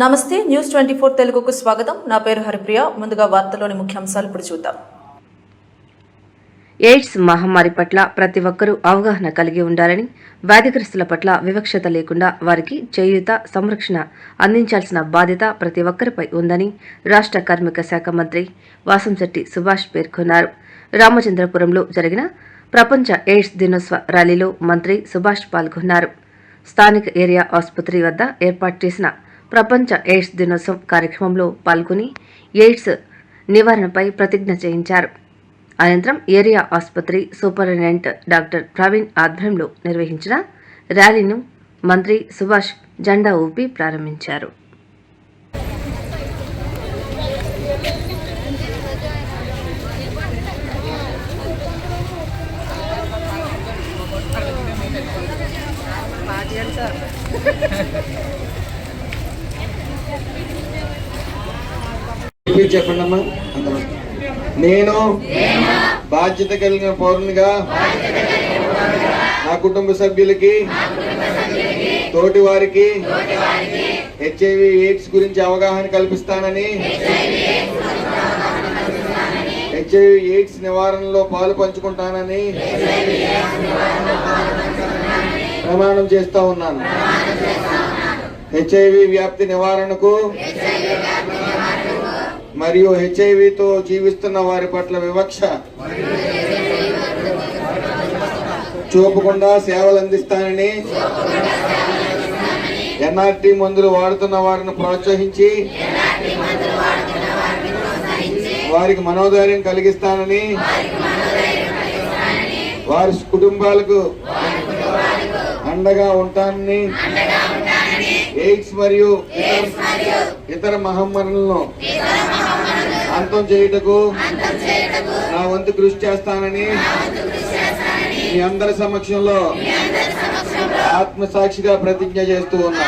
నమస్తే news twenty four తెలుగుకు స్వాగతం. నా పేరు హరిప్రియ. ముందుగా వార్తలోని ముఖ్యాంశాలు ఇప్పుడు చూద్దాం. ఎయిడ్స్ మహమ్మారి పట్ల ప్రతి ఒక్కరూ అవగాహన కలిగి ఉండాలని వ్యాధిగ్రస్తుల పట్ల వివక్షత లేకుండా వారికి చేయూత సంరక్షణ అందించాల్సిన బాధ్యత ప్రతి ఒక్కరిపై ఉందని రాష్ట్ర కార్మిక శాఖ మంత్రి వాసంశెట్టి సుభాష్ పేర్కొన్నారు. రామచంద్రపురంలో జరిగిన ప్రపంచ ఎయిడ్స్ దినోత్సవ ర్యాలీలో మంత్రి సుభాష్ పాల్గొన్నారు. స్థానిక ఏరియా ఆసుపత్రి వద్ద ఏర్పాటు చేసిన ప్రపంచ ఎయిడ్స్ దినోత్సవం కార్యక్రమంలో పాల్గొని ఎయిడ్స్ నివారణపై ప్రతిజ్ఞ చేయించారు. అనంతరం ఏరియా ఆసుపత్రి సూపరింటెండెంట్ డాక్టర్ ప్రవీణ్ ఆధ్వర్యంలో నిర్వహించిన ర్యాలీను మంత్రి సుభాష్ జెండా ఊపి ప్రారంభించారు. రిపీట్ చెప్పండి అమ్మా నేను బాధ్యత కలిగిన పౌరునిగా నా కుటుంబ సభ్యులకి తోటి వారికి హెచ్ఐవి ఎయిడ్స్ గురించి అవగాహన కల్పిస్తానని హెచ్ఐవి ఎయిడ్స్ నివారణలో పాలు పంచుకుంటానని ప్రమాణం చేస్తా ఉన్నాను. హెచ్ఐవి వ్యాప్తి నివారణకు మరియు హెచ్ఐవితో జీవిస్తున్న వారి పట్ల వివక్ష. చూపకుండా సేవలు అందిస్తానని ఎన్ఆర్టీ మందులు వాడుతున్న వారిని ప్రోత్సహించి వారికి మనోధైర్యం కలిగిస్తానని వారి కుటుంబాలకు అండగా ఉంటానని ఎయిడ్స్ మరియు ఇతర మహమ్మారులను అంతం చేయుటకు నా వంతు కృషి చేస్తానని మీ అందరి సమక్షంలో ఆత్మసాక్షిగా ప్రతిజ్ఞ చేస్తూ ఉన్నా